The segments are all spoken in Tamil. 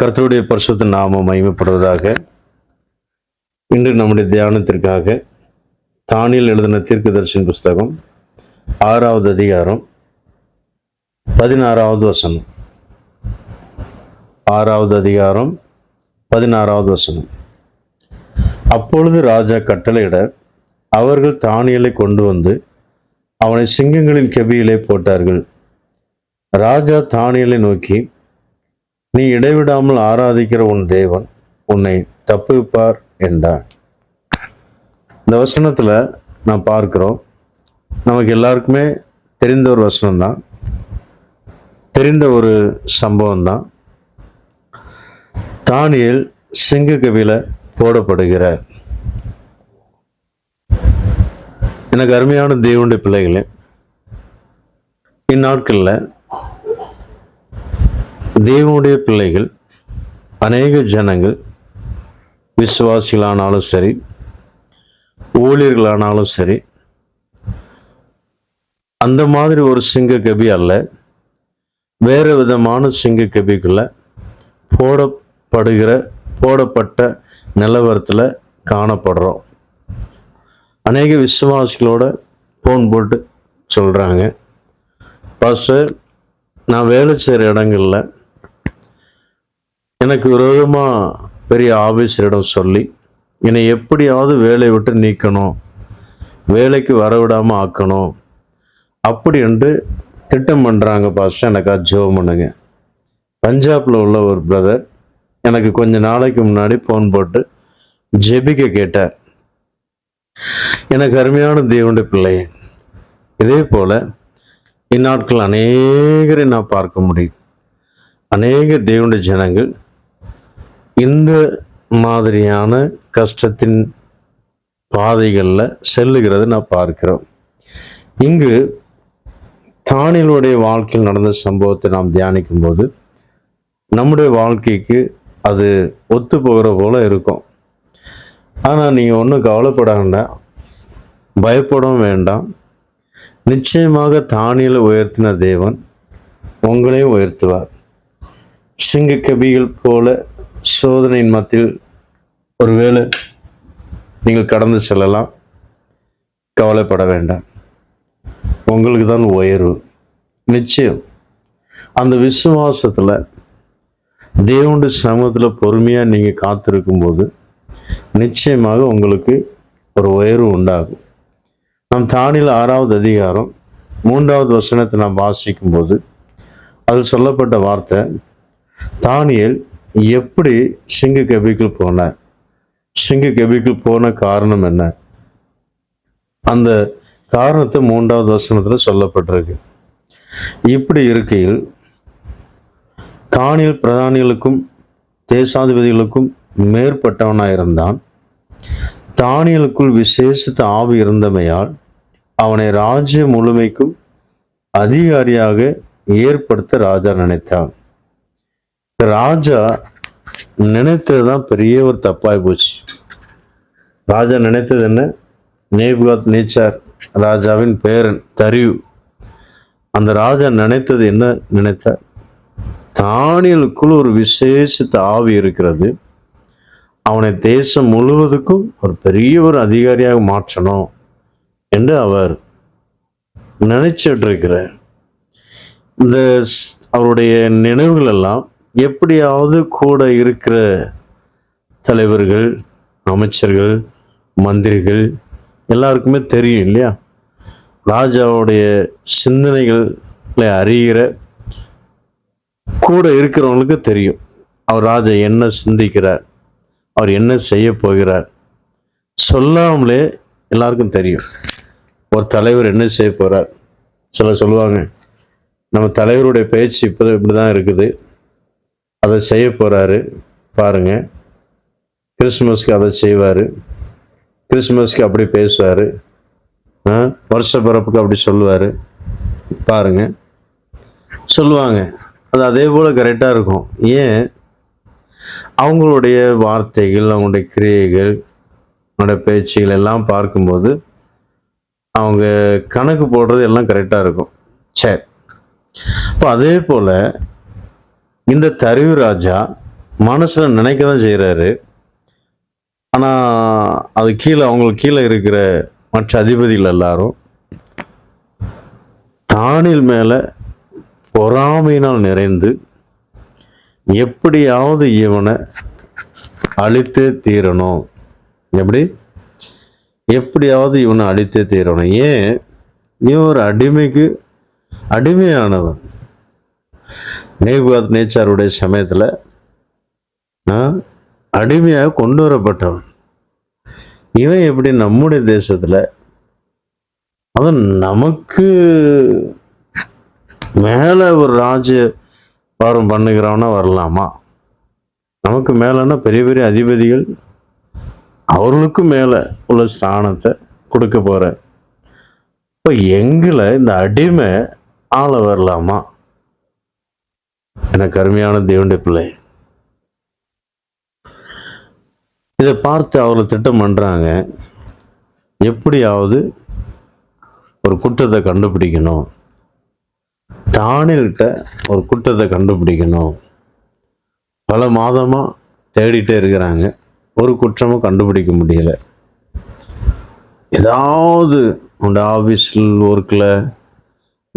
கர்த்தருடைய பரிசுத்த நாமம் மகிமைப்படுவதாக இன்று நம்முடைய தியானத்திற்காக தானியல் எழுதின தீர்க்கதரிசன புஸ்தகம் ஆறாவது அதிகாரம் பதினாறாவது வசனம். ஆறாவது அதிகாரம் பதினாறாவது வசனம். அப்பொழுது ராஜா கட்டளையிட அவர்கள் தானியலை கொண்டு வந்து அவனை சிங்கங்களின் கெபியிலே போட்டார்கள். ராஜா தானியலை நோக்கி நீ இடைவிடாமல் ஆராதிக்கிற உன் தேவன் உன்னை தப்புவிப்பார் என்றான். இந்த வசனத்தில் நான் பார்க்குறோம் நமக்கு எல்லாருக்குமே தெரிந்த ஒரு வசனம் தான் தெரிந்த ஒரு சம்பவம் தான் தானியல் சிங்க கவியில் போடப்படுகிறார். எனக்கு அருமையான தேவனுடைய பிள்ளைகளே இந்நாட்களில் தேவனுடைய பிள்ளைகள் அநேக ஜனங்கள் விசுவாசிகளானாலும் சரி ஊழியர்களானாலும் சரி அந்த மாதிரி ஒரு சிங்க கபி அல்ல. வேறு விதமான சிங்க கபிக்குள்ள போடப்படுகிற போடப்பட்ட நிலவரத்தில் காணப்படுறோம். அநேக விசுவாசிகளோட ஃபோன் போட்டு சொல்கிறாங்க பாஸ்டர் நான் வேலை செய்கிற இடங்களில் எனக்கு விரோதமாக பெரிய ஆஃபீஸரிடம் சொல்லி என்னை எப்படியாவது வேலையை விட்டு நீக்கணும் வேலைக்கு வரவிடாமல் ஆக்கணும். அப்படி என்று திட்டம் பண்ணுறாங்க பாஸ்டர். எனக்கு ஜோம் பண்ணுங்க. பஞ்சாபில் உள்ள ஒரு பிரதர் எனக்கு கொஞ்ச நாளைக்கு முன்னாடி ஃபோன் போட்டு ஜெபிக்க கேட்டார். எனக்கு அருமையான தேவனுடைய பிள்ளை இதே போல் இந்நாட்கள் அநேகரை நான் பார்க்க முடியும். அநேக தேவனுடைய ஜனங்கள் இந்த மாதிரியான கஷ்டத்தின் பாதைகளில் செல்லுகிறது நான் பார்க்கிறோம். இங்கு தானியலுடைய வாழ்க்கையில் நடந்த சம்பவத்தை நாம் தியானிக்கும் போது நம்முடைய வாழ்க்கைக்கு அது ஒத்து போகிற போல இருக்கும். ஆனால் நீங்கள் ஒன்றும் கவலைப்பட வேண்டாம் பயப்படவும் வேண்டாம். நிச்சயமாக தானியில் உயர்த்தின தேவன் உங்களையும் உயர்த்துவார். சிங்க கபிகள் போல சோதனையின் மத்தியில் ஒருவேளை நீங்கள் கடந்து செல்லலாம். கவலைப்பட வேண்டாம். உங்களுக்கு தான் உயர்வு. நிச்சயம். அந்த விசுவாசத்தில் தேவனுடைய சமூகத்தில் பொறுமையாக நீங்கள் காத்திருக்கும்போது நிச்சயமாக உங்களுக்கு ஒரு உயர்வு உண்டாகும். நம் தானியில் ஆறாவது அதிகாரம் மூன்றாவது வசனத்தை நாம் வாசிக்கும்போது அதில் சொல்லப்பட்ட வார்த்தை தானியல் எப்படி சிங்க கபிக்குள் போன? சிங்க கபிக்குள் போன காரணம் என்ன? அந்த காரணத்தை மூன்றாவது வசனத்தில் சொல்லப்பட்டிருக்கு. இப்படி இருக்கையில் தானியல் பிரதானிகளுக்கும் தேசாதிபதிகளுக்கும் மேற்பட்டவனாக இருந்தான் தானியலுக்குள் விசேஷித்த ஆவி இருந்தமையால் அவனை ராஜ்ய முழுமைக்கும் அதிகாரியாக ஏற்படுத்த ராஜா நினைத்தான். ராஜா நினைத்தது தான் பெரிய ஒரு தப்பாய் போச்சு. ராஜா நினைத்தது என்ன? நேபுகாத் நீச்சார் ராஜாவின் பேரன் தரிவு அந்த ராஜா நினைத்தது என்ன நினைத்தார்? தானியலுக்குள் ஒரு விசேஷத்த ஆவி இருக்கிறது. அவனை தேசம் முழுவதுக்கும் ஒரு பெரிய ஒரு அதிகாரியாக மாற்றணும் என்று அவர் நினைச்சிட்டு இருக்கிறார். இந்த அவருடைய நினைவுகள் எல்லாம் எப்படியாவது கூட இருக்கிற தலைவர்கள் அமைச்சர்கள் மந்திரிகள் எல்லாருக்குமே தெரியும் இல்லையா? ராஜாவுடைய சிந்தனைகளை அறிகிற கூட இருக்கிறவங்களுக்கு தெரியும். அவர் ராஜா என்ன சிந்திக்கிறார்? அவர் என்ன செய்ய போகிறார்? சொல்லாமலே எல்லாருக்கும் தெரியும். ஒரு தலைவர் என்ன செய்ய போகிறார் சில சொல்லுவாங்க நம்ம தலைவருடைய பேச்சு இப்போ இப்படி தான் இருக்குது. அதை செய்ய போகிறாரு பாருங்க. கிறிஸ்மஸ்க்கு அதை செய்வார். கிறிஸ்மஸ்க்கு அப்படி பேசுவார். வருஷ பிறப்புக்கு அப்படி சொல்லுவார். பாருங்க. சொல்லுவாங்க. அது அதே போல் கரெக்டாக இருக்கும். ஏன்? அவங்களுடைய வார்த்தைகள் அவங்களுடைய கிரியைகள் அவங்களுடைய பேச்சுகள் எல்லாம் பார்க்கும்போது அவங்க கணக்கு போடுறது எல்லாம் கரெக்டாக இருக்கும். சரி. இப்போ அதே போல் இந்த தருவி ராஜா மனசில் நினைக்க தான் செய்கிறாரு ஆனால் அது கீழே அவங்களுக்கு கீழே இருக்கிற மற்ற அதிபதிகள் எல்லாரும் தானில் மேலே பொறாமையினால் நிறைந்து எப்படியாவது இவனை அழித்தே தீரணும். எப்படி? எப்படியாவது இவனை அழித்தே தீரணும். ஏன்? இவன் ஒரு அடிமைக்கு அடிமையானவன். நேபுகாத் நேச்சாருடைய சமயத்தில் அடிமையாக கொண்டு வரப்பட்டவன். இவன் எப்படி நம்முடைய தேசத்தில் அதுவும் நமக்கு மேலே ஒரு ராஜ பாரம் பண்ணுகிறவனா வரலாமா? நமக்கு மேலேன்னா பெரிய பெரிய அதிபதிகள் அவர்களுக்கும் மேலே உள்ள ஸ்தானத்தை கொடுக்க போகிற இப்போ எங்களை இந்த அடிமை ஆள வரலாமா? எனக்கு அருமையான தேவனுடைய பிள்ளை. இதை பார்த்து அவரை திட்டம் பண்ணுறாங்க எப்படியாவது ஒரு குற்றத்தை கண்டுபிடிக்கணும். தானில்கிட்ட ஒரு குற்றத்தை கண்டுபிடிக்கணும். பல மாதமாக தேடிட்டே இருக்கிறாங்க. ஒரு குற்றமும் கண்டுபிடிக்க முடியல. ஏதாவது உண்ட ஆஃபீஸில் ஒர்க்கில்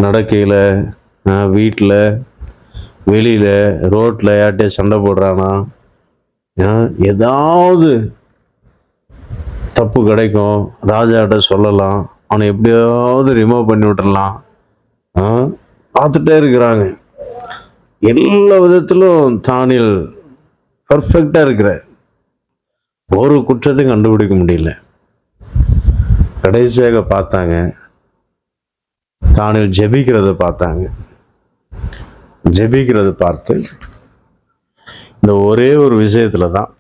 நடக்கையில் வீட்டில் வெளியில் ரோட்டில் யார்கிட்டயே சண்டை போடுறானா? ஏதாவது தப்பு கிடைக்கும் ராஜாட்ட சொல்லலாம். அவனை எப்படியாவது ரிமூவ் பண்ணி விட்டுடலாம் ஆ, பார்த்துட்டே இருக்கிறாங்க. எல்லா விதத்திலும் தானில் பர்ஃபெக்டாக இருக்கிற ஒரு குற்றத்தையும் கண்டுபிடிக்க முடியல. கடைசியாக பார்த்தாங்க. தானில் ஜெபிக்கிறத பார்த்தாங்க. ஜெபிக்கிறது பார்த்து இந்த ஒரே ஒரு விஷயத்தில் தான்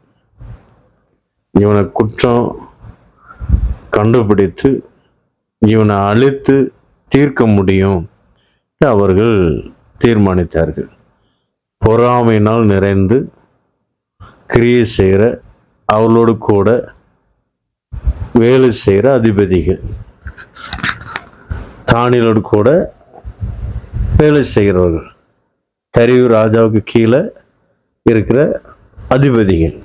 இவனை குற்றம் கண்டுபிடித்து இவனை அழித்து தீர்க்க முடியும் என்று அவர்கள் தீர்மானித்தார்கள். பொறாமையினால் நிறைந்து கிரியை செய்கிற அவளோடு கூட வேலை செய்கிற அதிபதிகள் தானியலோடு கூட வேலை செய்கிறவர்கள். தரிவு ராஜாவுக்கு கீழே இருக்கிற அதிபதிகள்.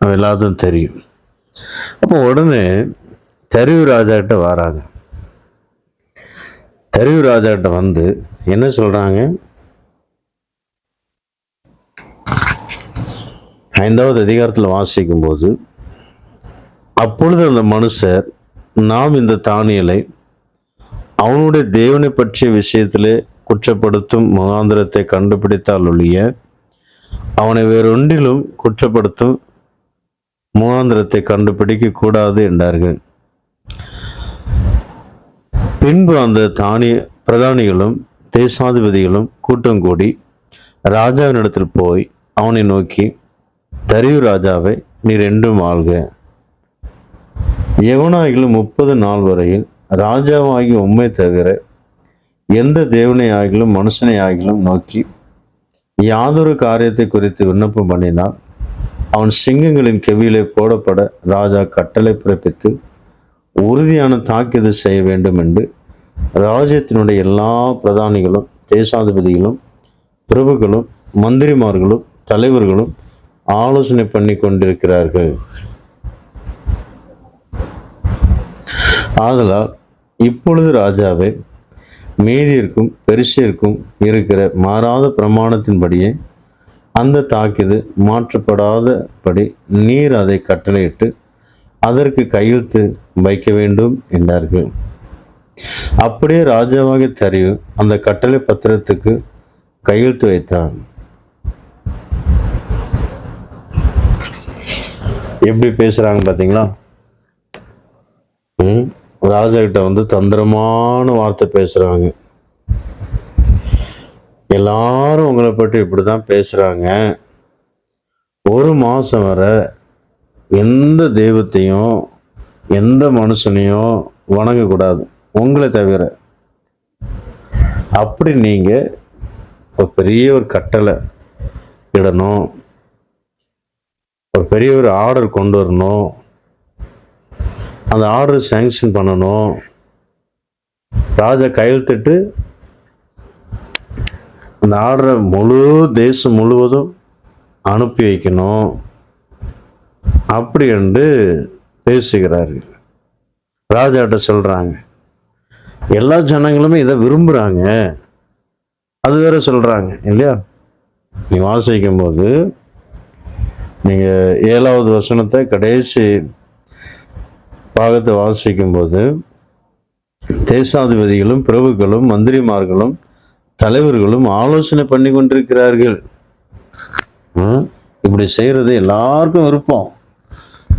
நம்ம எல்லாத்தையும் தெரியும். அப்போ உடனே தரியூர் ராஜா கிட்ட வராங்க. தரியூர் ராஜா கிட்ட வந்து என்ன சொல்கிறாங்க ஐந்தாவது அதிகாரத்தில் வாசிக்கும்போது அப்பொழுது அந்த மனுஷர் நாம் இந்த தானியலை அவனுடைய தேவனை பற்றிய விஷயத்திலே குற்றப்படுத்தும் முகாந்திரத்தை கண்டுபிடித்தால் ஒழிய அவனை வேறொன்றிலும் குற்றப்படுத்தும் முகாந்திரத்தை கண்டுபிடிக்க கூடாது என்றார்கள். பின்பு அந்த தானிய பிரதானிகளும் தேசாதிபதிகளும் கூட்டம் கூடி ராஜாவினிடத்தில் போய் அவனை நோக்கி தரியு ராஜாவை நீர் ரெண்டும் ஆள்க. யவனாயிலும் முப்பது நாள் வரையில் ராஜாவாகி உண்மை தவிர எந்த தேவனை ஆகிலும் மனுஷனை ஆகிலும் நோக்கி யாதொரு காரியத்தை குறித்து விண்ணப்பம் பண்ணினால் அவன் சிங்கங்களின் கெவியிலே போடப்பட ராஜா கட்டளை பிறப்பித்து உறுதியான தாக்குதல் செய்ய வேண்டும் என்று ராஜ்யத்தினுடைய எல்லா பிரதானிகளும் தேசாதிபதிகளும் பிரபுக்களும் மந்திரிமார்களும் தலைவர்களும் ஆலோசனை பண்ணி கொண்டிருக்கிறார்கள். ஆதலால் இப்பொழுது ராஜாவை மீதியிருக்கும் பெருசிற்கும் இருக்கிற மாறாத பிரமாணத்தின்படியே அந்த தாக்கிது மாற்றப்படாதபடி நீர் அதை கட்டளையிட்டு அதற்கு கையெழுத்து வைக்க வேண்டும் என்றார்கள். அப்படியே ராஜாவாகிய தரிவு அந்த கட்டளை பத்திரத்துக்கு கையெழுத்து வைத்தான். எப்படி பேசுறாங்க பாத்தீங்களா? ம்? ராஜாக்கிட்ட வந்து தந்திரமான வார்த்தை பேசுகிறாங்க எல்லாரும் உங்களை பற்றி இப்படி தான் பேசுகிறாங்க ஒரு மாதம் வரை எந்த தெய்வத்தையும் எந்த மனுஷனையும் வணங்கக்கூடாது. உங்களை தவிர. அப்படி நீங்கள் ஒரு பெரிய ஒரு கட்டளை இடணும். ஒரு பெரிய ஒரு ஆர்டர் கொண்டு வரணும். அந்த ஆர்டர் சேங்ஷன் பண்ணணும். ராஜா கையெழுத்திட்டு அந்த ஆர்டரை முழு தேசம் முழுவதும் அனுப்பி வைக்கணும். அப்படி என்று பேசுகிறார்கள். ராஜாட்ட சொல்கிறாங்க எல்லா ஜனங்களுமே இதை விரும்புகிறாங்க அது வேற சொல்கிறாங்க இல்லையா? நீ வாசிக்கும் போது நீங்கள் ஏழாவது வசனத்தை கடைசி பாகத்தை வாசிக்கும் போது தேசாதிபதிகளும் பிரபுக்களும் மந்திரிமார்களும் தலைவர்களும் ஆலோசனை பண்ணி கொண்டிருக்கிறார்கள். ம், இப்படி செய்யறது எல்லாருக்கும் விருப்பம்.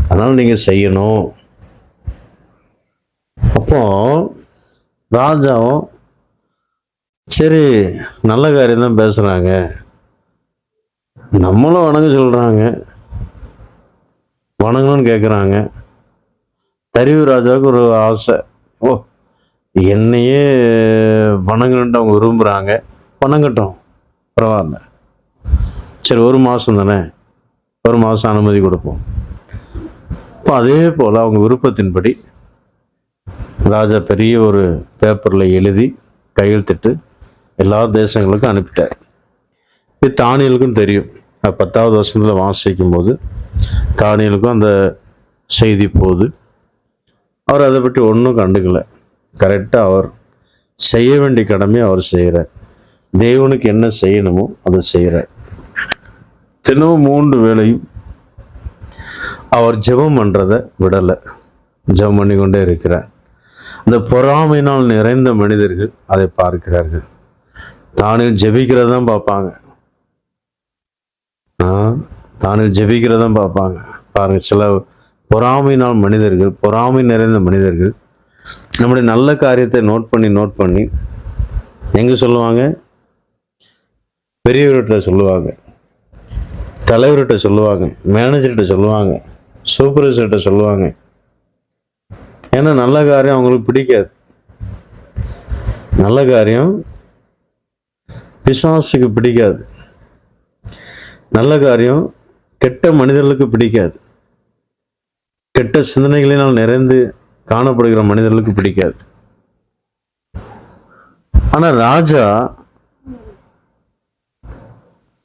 அதனால நீங்க செய்யணும். அப்போ ராஜாவும் சரி நல்ல காரியம் தான் பேசுறாங்க. நம்மளும் வணங்க சொல்றாங்க. வணங்கணும்னு கேட்குறாங்க தரிவு ராஜாவுக்கு ஒரு ஆசை. ஓ என்னையே வணங்கணுன்ட்டு அவங்க விரும்புகிறாங்க வணங்கட்டும். பரவாயில்ல. சரி ஒரு மாதம் தானே? ஒரு மாதம் அனுமதி கொடுப்போம். இப்போ அதே போல் அவங்க விருப்பத்தின்படி ராஜா பெரிய ஒரு பேப்பரில் எழுதி கையெழுத்திட்டு எல்லா தேசங்களுக்கும் அனுப்பிட்டார். இது தானியலுக்கும் தெரியும். பத்தாவது வருஷத்தில் வாசிக்கும் போது தானியலுக்கும் அந்த செய்தி போகுது. அவர் அதை பற்றி ஒன்றும் கண்டுக்கல. கரெக்டாக அவர் செய்ய வேண்டிய கடமையை அவர் செய்கிறார் தேவனுக்கு என்ன செய்யணுமோ அதை செய்கிறார் தினமும் மூன்று வேளையும் அவர் ஜெபம் பண்ணுறதை விடலை. ஜெபம் பண்ணி கொண்டே இருக்கிறார். இந்த பொறாமையினால் நிறைந்த மனிதர்கள் அதை பார்க்கிறார்கள். தானில் ஜெபிக்கிறதான் பார்ப்பாங்க. தானில் ஜெபிக்கிறதான் பார்ப்பாங்க. பாருங்க சில பொறாமையினால் மனிதர்கள் பொறாமை நிறைந்த மனிதர்கள் நம்முடைய நல்ல காரியத்தை நோட் பண்ணி நோட் பண்ணி எங்கே சொல்லுவாங்க? பெரியவர்கிட்ட சொல்லுவாங்க. தலைவர்கிட்ட சொல்லுவாங்க. மேனேஜர்கிட்ட சொல்லுவாங்க. சூப்பர்வைசர்கிட்ட சொல்லுவாங்க. ஏன்னா நல்ல காரியம் அவங்களுக்கு பிடிக்காது. நல்ல காரியம் பிசாசுக்கு பிடிக்காது. நல்ல காரியம் கெட்ட மனிதர்களுக்கு பிடிக்காது. கெட்ட சிந்தனைகளினால் நிறைந்து காணப்படுகிற மனிதர்களுக்கு பிடிக்காது. ஆனால் ராஜா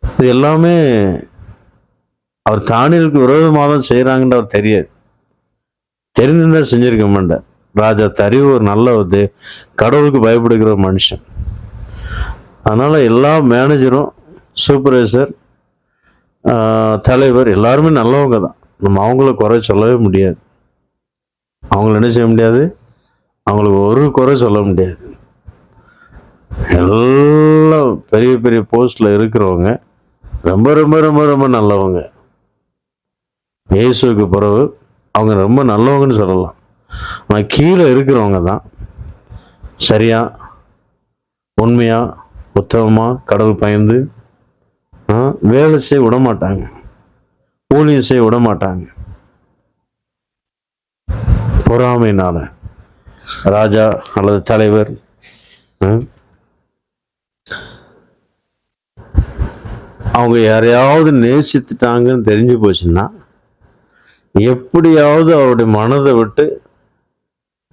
இது எல்லாமே அவர் தானியலுக்கு விரோதமாக தான் செய்கிறாங்கன்னு அவர் தெரியாது. தெரிஞ்சிருந்தா செஞ்சிருக்க மாட்டார். ராஜா தறிவு ஒரு நல்ல ஒரு கடவுளுக்கு பயப்படுகிற ஒரு மனுஷன். அதனால் எல்லா மேனேஜரும் சூப்பர்வைசர் தலைவர் எல்லாருமே நல்லவங்க தான். நம்ம அவங்கள குறை சொல்லவே முடியாது. அவங்கள என்ன செய்ய முடியாது? அவங்களுக்கு ஒரு குறை சொல்ல முடியாது. எல்லாம் பெரிய பெரிய போஸ்டில் இருக்கிறவங்க ரொம்ப ரொம்ப ரொம்ப ரொம்ப நல்லவங்க. இயேசுவுக்கு பிறகு அவங்க ரொம்ப நல்லவங்கன்னு சொல்லலாம். ஆனால் கீழே இருக்கிறவங்க தான் சரியா உண்மையாக உத்தமமாக கடவுள் பயந்து வேலை செய்ய விட மாட்டாங்க. ஊழியம் செய்ய விட மாட்டாங்க பொறாமைனால ராஜா அல்லது தலைவர் அவங்க யாரையாவது நேசித்துட்டாங்கன்னு தெரிஞ்சு போச்சுன்னா எப்படியாவது அவருடைய மனதை விட்டு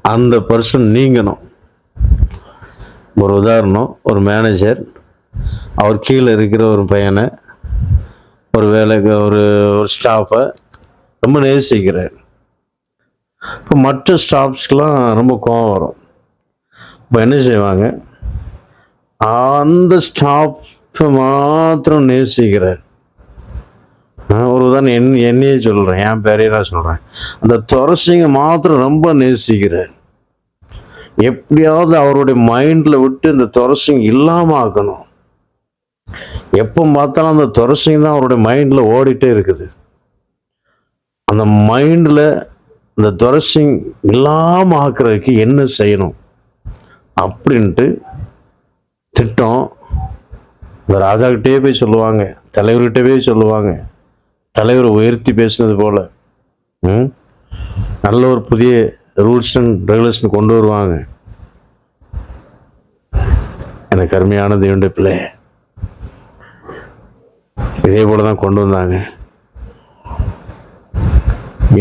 அந்த பர்சன் நீங்கணும். ஒரு உதாரணம் ஒரு மேனேஜர் அவர் கீழே இருக்கிற ஒரு பையனை ஒரு வேலைக்கு ஒரு ஒரு ஸ்டாஃபை ரொம்ப நேசிக்கிறார் இப்போ மற்ற ஸ்டாஃப்ஸ்க்கெலாம் ரொம்ப கோவம் வரும். இப்போ என்ன செய்வாங்க? அந்த ஸ்டாஃபை மாத்திரம் நேசிக்கிறார் ஒரு உதாரணம் என் என்னையே சொல்கிறேன் என் பேரையே நான் சொல்கிறேன் அந்த துரசிங்க மாத்திரம் ரொம்ப நேசிக்கிறார் எப்படியாவது அவருடைய மைண்டில் விட்டு இந்த துரசிங்க இல்லாமல் ஆக்கணும். எப்போ பார்த்தாலும் அந்த துரசிங்க தான் அவருடைய மைண்டில் ஓடிட்டே இருக்குது. அந்த மைண்டில் இந்த துரசிங் இல்லாமல் ஆக்குறதுக்கு என்ன செய்யணும்? அப்படின்ட்டு திட்டம் இந்த ராஜாக்கிட்டே போய் சொல்லுவாங்க தலைவர்கிட்ட போய் சொல்லுவாங்க. தலைவர் உயர்த்தி பேசினது போல் ம்? நல்ல ஒரு புதிய ரூல்ஸ் அண்ட் ரெகுலேஷன் கொண்டு வருவாங்க. எனக்கு அருமையான தேவனுடைய பிள்ளை இதே போல் தான் கொண்டு வந்தாங்க.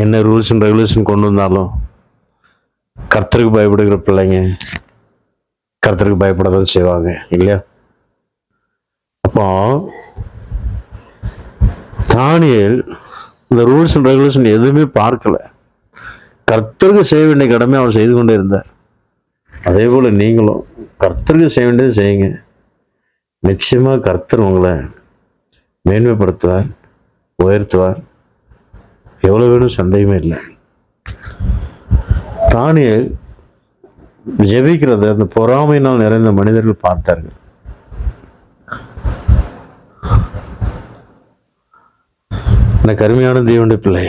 என்ன ரூல்ஸ் அண்ட் ரெகுலேஷன் கொண்டு வந்தாலும் கர்த்தருக்கு பயப்படுகிற பிள்ளைங்க கர்த்தருக்கு பயப்பட தான் செய்வாங்க இல்லையா? அப்போ தானியல் இந்த ரூல்ஸ் அண்ட் ரெகுலேஷன் எதுவுமே பார்க்கல. கர்த்தருக்கு செய்ய வேண்டிய கடமை அவர் செய்து கொண்டே இருந்தார். அதே போல் நீங்களும் கர்த்தருக்கு செய்ய வேண்டியது செய்யுங்க. நிச்சயமாக கர்த்தர் உங்களை மேன்மைப்படுத்துவார் உயர்த்துவார். எவ்வளவு வேணும் சந்தேகமே இல்லை. தானியல் ஜெபிக்கிறத அந்த பொறாமையினால் நிறைந்த மனிதர்கள் பார்த்தார்கள். இந்த கருமையான தேவனுடைய பிள்ளை.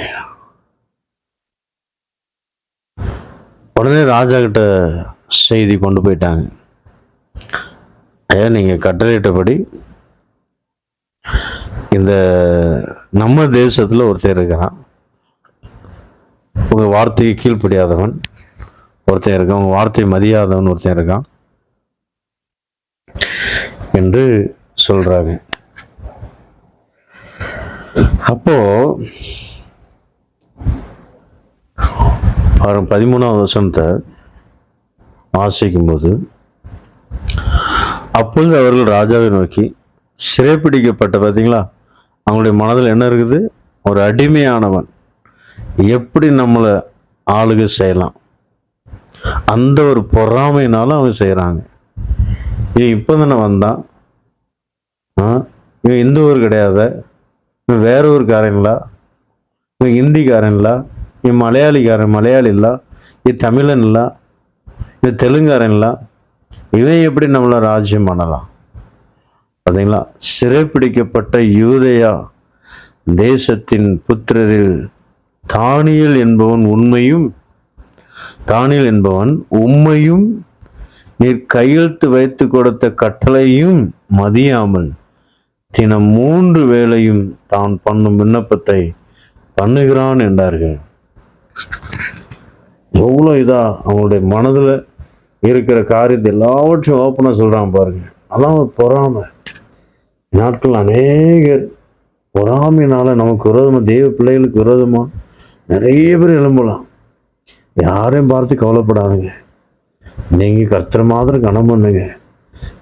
உடனே ராஜா கிட்ட செய்தி கொண்டு போயிட்டாங்க. ஐயா நீங்க கட்டளையிட்டபடி இந்த நம்ம தேசத்தில் ஒருத்தர் இருக்கிறான். உங்கள் வார்த்தைக்கு கீழ்ப்படியாதவன் ஒருத்தன் இருக்கான். உங்கள் வார்த்தையை மதியாதவன் ஒருத்தன் இருக்கான் என்று சொல்கிறாங்க அப்போ அவர் பதிமூணாவது வசனத்தை வாசிக்கும்போது அப்பொழுது அவர்கள் ராஜாவை நோக்கி சிறைப்பிடிக்கப்பட்ட பார்த்தீங்களா அவங்களுடைய மனதில் என்ன இருக்குது? ஒரு அடிமையானவன். எப்படி நம்மளை ஆளுக செய்யலாம்? அந்த ஒரு பொறாமைனாலும் அவங்க செய்கிறாங்க இவன் இப்போ தானே வந்தான். ஆ? இவன் இந்த ஊர் கிடையாத. இவன் வேற ஊருக்காரங்களா இவன் ஹிந்திக்காரன்லா இவன் மலையாளிக்காரன் மலையாளி இல்லை. இவன் தமிழன் இல்லை. இவன் தெலுங்காரன் இல்லை. இவன் எப்படி நம்மளை ராஜ்யம் பண்ணலாம்? பார்த்தீங்களா? சிறைப்பிடிக்கப்பட்ட யூதயா தேசத்தின் புத்திரரில் தானியல் என்பவன் உண்மையும் தானியல் என்பவன் உண்மையும் நீர் கையெழுத்து வைத்து கொடுத்த கட்டளையும் மதியாமல் தினம் மூன்று வேளையும் தான் பண்ணும் விண்ணப்பத்தை பண்ணுகிறான் என்றார்கள். எவ்வளோ இதா அவங்களுடைய மனதில் இருக்கிற காரியத்தை எல்லாவற்றையும் ஓப்பனாக சொல்கிறான் பாருங்க. அதான் ஒரு பொறாமை. நாட்கள் அநேகர் பொறாமையினால நமக்கு விரோதமா தெய்வ பிள்ளைகளுக்கு விரோதமா நிறைய பேர் எழும்பலாம். யாரையும் பார்த்து கவலைப்படாதுங்க. நீங்கள் கர்த்தர் மாதிரி கனம் பண்ணுங்க.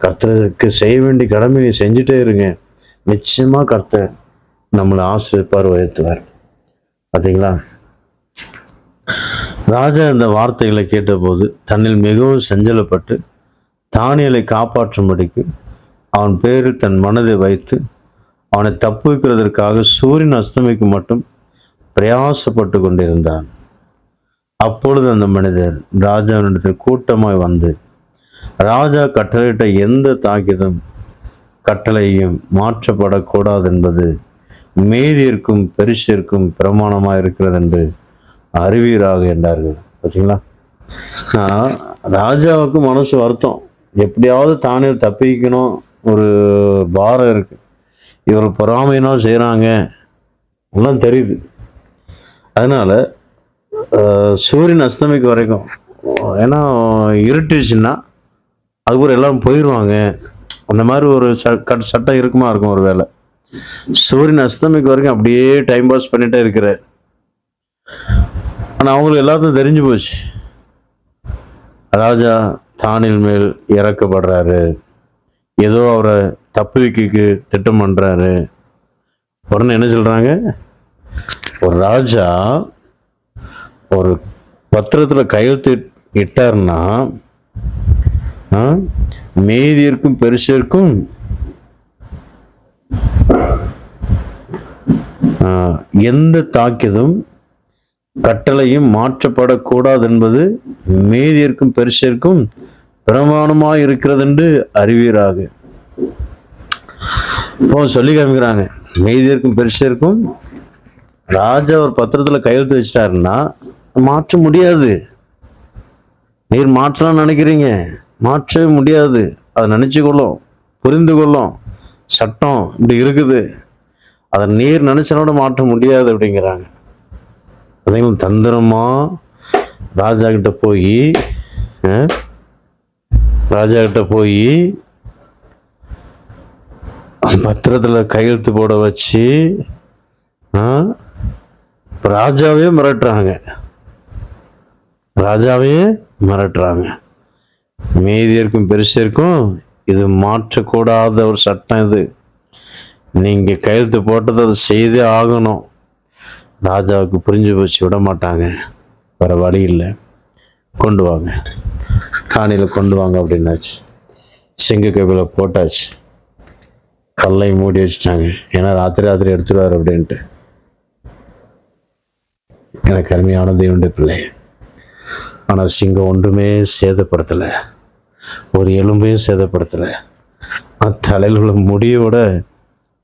கர்த்தருக்கு செய்ய வேண்டிய கடமையை செஞ்சுட்டே இருங்க. நிச்சயமாக கர்த்தர் நம்மளை ஆசிரியப்பார் உயர்த்துவார். பார்த்தீங்களா ராஜா இந்த வார்த்தைகளை கேட்டபோது தன்னில் மிகவும் செஞ்சலப்பட்டு தானியலை காப்பாற்றும்படிக்கு அவன் பேரில் தன் மனதை வைத்து அவனை தப்புவிக்கிறதற்காக சூரியன் அஸ்தமிக்கு மட்டும் பிரயாசப்பட்டு கொண்டிருந்தான். அப்பொழுது அந்த மனிதர் ராஜாவினிடத்தில் கூட்டமாய் வந்து ராஜா கட்டளையிட்ட எந்த தாக்கியதும் கட்டளையும் மாற்றப்படக்கூடாது என்பது மேதியிற்கும் பெருசிற்கும் பிரமாணமாக இருக்கிறது என்று அறிவீராக என்றார்கள். பார்த்தீங்களா ராஜாவுக்கு மனசு வருத்தம். எப்படியாவது தானே தப்பிக்கணும் ஒரு பாரம் இருக்குது இவர் பொறாமையினால் செய்கிறாங்க எல்லாம் தெரியுது. அதனால சூரியன் அஸ்தமிக்கு வரைக்கும் ஏன்னா இருட்டுச்சுன்னா அதுக்கப்புறம் எல்லாரும் போயிடுவாங்க அந்த மாதிரி ஒரு ச- கட் சட்டம் இருக்குமா இருக்கும் ஒரு வேலை சூரியன் அஸ்தமிக்கு வரைக்கும் அப்படியே டைம் பாஸ் பண்ணிகிட்டே இருக்கிறார். ஆனால் அவங்களுக்கு எல்லாத்துக்கும் தெரிஞ்சு போச்சு. ராஜா தானில் மேல் இறக்கப்படுறாரு. ஏதோ அவரை தப்பு வைக்க திட்டம் பண்ணுறாரு உடனே என்ன சொல்கிறாங்க ஒரு ராஜா ஒரு பத்திரத்தில் கையெழுத்து இட்டார்னா ஆ, மேதியர்க்கும் பெருசிற்கும் எந்த தாக்கியதும் கட்டளையும் மாற்றப்படக்கூடாது என்பது மேதியர்க்கும் பெருசிற்கும் பிரமாணமாக இருக்கிறது என்று அறிவீராக. இப்போ சொல்லி காமிக்கிறாங்க. மேதியர்க்கும் பெருசருக்கும் ராஜா ஒரு பத்திரத்தில் கையெழுத்து வச்சிட்டாருன்னா மாற்ற முடியாது. நீர் மாற்றலாம் நினைக்கிறீங்க. மாற்றவே முடியாது. அதை நினச்சிக்கொள்ளும் கொள்ளும் புரிந்து கொள்ளும். சட்டம் இப்படி இருக்குது. அதை நீர் நினைச்சனோட மாற்ற முடியாது அப்படிங்கிறாங்க. அதையும் தந்திரமாக ராஜா கிட்ட போய் ராஜா கிட்ட போய் பத்திரத்தில் கையெழுத்து போட வச்சு ராஜாவே மிரட்டுறாங்க. ராஜாவே மிரட்டுறாங்க. மீதியருக்கும் பெருசிற்கும் இது மாற்றக்கூடாத ஒரு சட்டம் இது. நீங்கள் கையெழுத்து போட்டது அதை செய்தே ஆகணும். ராஜாவுக்கு புரிஞ்சு போச்சு விட மாட்டாங்க. வேறு வழி இல்லை. கொண்டு வாங்க. காணியில் கொண்டு வாங்க அப்படின்னாச்சு. சிங்க கபில போட்டாச்சு. கல்லை மூடி வச்சுட்டாங்க. ஏன்னா ராத்திரி ராத்திரி எடுத்துருவார் அப்படின்ட்டு. எனக்கு அருமையான உண்டு பிள்ளை ஆனால் சிங்கம் ஒன்றுமே சேதப்படுத்தலை. ஒரு எலும்பையும் சேதப்படுத்தலை. தலையில் உள்ள முடியோட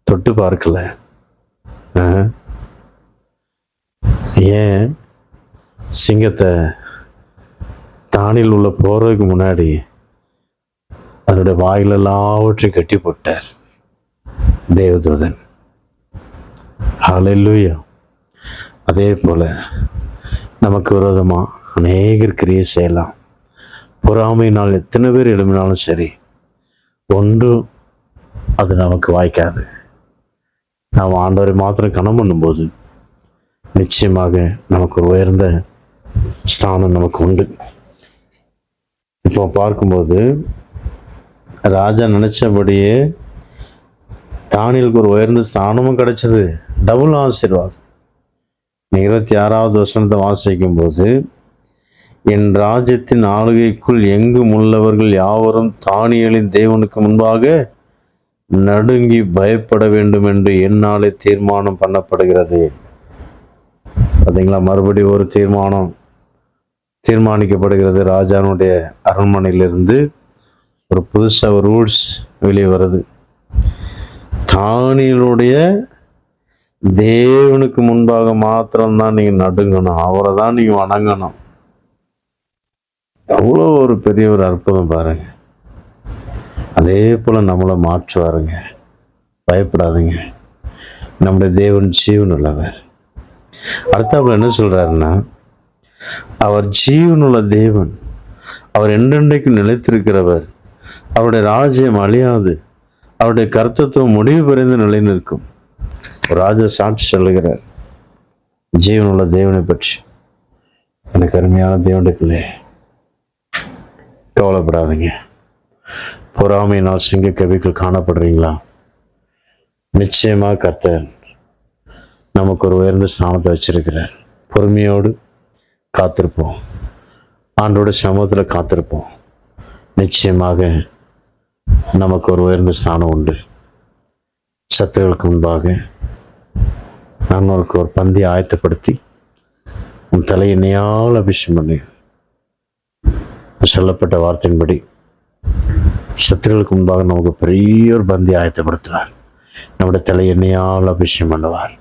தொட்டு பார்க்கல. ஆ? ஏன்? சிங்கத்தை தானில் உள்ள போறதுக்கு முன்னாடி அதனுடைய வாயில் எல்லாவற்றையும் கட்டி போட்டார் தேவதூதன். ஹalleluya. அதே போல் நமக்கு விரோதமாக அநேகர் கிரியை செய்யலாம். பொறாமையினால் எத்தனை பேர் எழுப்பினாலும் சரி ஒன்றும் அது நமக்கு வாய்க்காது. நாம் ஆண்டவரை மாத்திரம் கணம் பண்ணும்போது நிச்சயமாக நமக்கு உயர்ந்த ஸ்தானம் நமக்கு உண்டு. இப்போ பார்க்கும்போது ராஜா நினச்சபடியே தானியலுக்கு ஒரு உயர்ந்த ஸ்தானமும் கிடைச்சது. டபுள் ஆசீர்வாதம். இருபத்தி ஆறாவது வசனத்தை வாசிக்கும் போது என் ராஜ்யத்தின் ஆளுகைக்குள் எங்கும் உள்ளவர்கள் யாவரும் தானியலின் தேவனுக்கு முன்பாக நடுங்கி பயப்பட வேண்டும் என்று என்னாலே தீர்மானம் பண்ணப்படுகிறது. பார்த்தீங்களா? மறுபடி ஒரு தீர்மானம். தீர்மானிக்கப்படுகிறது. ராஜானுடைய அரண்மனையிலிருந்து ஒரு புதுசாக ஒரு ரூல்ஸ் வெளியே வருது. தானியலுடைய தேவனுக்கு முன்பாக மாத்திரம்தான் நீங்கள் நடுங்கணும். அவரை தான் நீங்கள் வணங்கணும். எவ்வளோ ஒரு பெரிய ஒரு அற்புதம் பாருங்க. அதே போல் நம்மளை மாற்றுவாருங்க. பயப்படாதீங்க. நம்முடைய தேவன் ஜீவன் உள்ளவர். அடுத்தாப்புல என்ன சொல்கிறாருன்னா அவர் ஜீவனுள்ள தேவன். அவர் என்றென்றைக்கு நிலைத்திருக்கிறவர். அவருடைய ராஜ்யம் அழியாது. அவருடைய கர்த்தத்துவம் முடிவு பெறிந்து நிலை நிற்கும். ராஜ ராஜா சாட்சி சொல்லுகிறார். ஜீவனுள்ள தேவனை பற்றி. எனக்கு அருமையான தேவனுடைய பிள்ளை. கவலைப்படாதீங்க. பொறாமையினால் சிங்க கவிகள் காணப்படுறீங்களா? நிச்சயமா கர்த்தர் நமக்கு ஒரு உயர்ந்த ஸ்தானத்தை வச்சிருக்கிறார். பொறுமையோடு காத்திருப்போம். ஆண்டோட சமூகத்தில் காத்திருப்போம். நிச்சயமாக நமக்கு ஒரு உயர்ந்த ஸ்தானம் உண்டு. சத்துகளுக்கு முன்பாக நம்மளுக்கு ஒரு பந்தி ஆயத்தப்படுத்தி உன் தலையை நேயால் அபிஷேகம் பண்ணி. சொல்லப்பட்ட வார்த்தையின்படி சத்துகளுக்கு முன்பாக நமக்கு பெரிய ஒரு பந்தி ஆயத்தப்படுத்துவார். நம்முடைய தலையை நேயால் அபிஷேகம் பண்ணுவார்.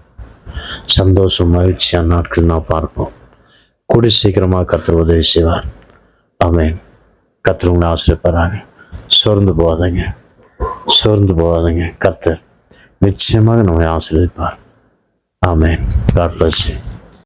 சந்தோஷம் மகிழ்ச்சியான நாட்கள் நான் பார்ப்போம். கூடி சீக்கிரமாக கர்த்தர் உதவி செய்வார். ஆமேன். கர்த்தர் உங்களை ஆசிரியப்பாராங்க சோர்ந்து போகாதீங்க. சோர்ந்து போகாதீங்க. கர்த்தர் நிச்சயமாக நம்மை ஆசிரியப்பார் ஆமேன். God bless you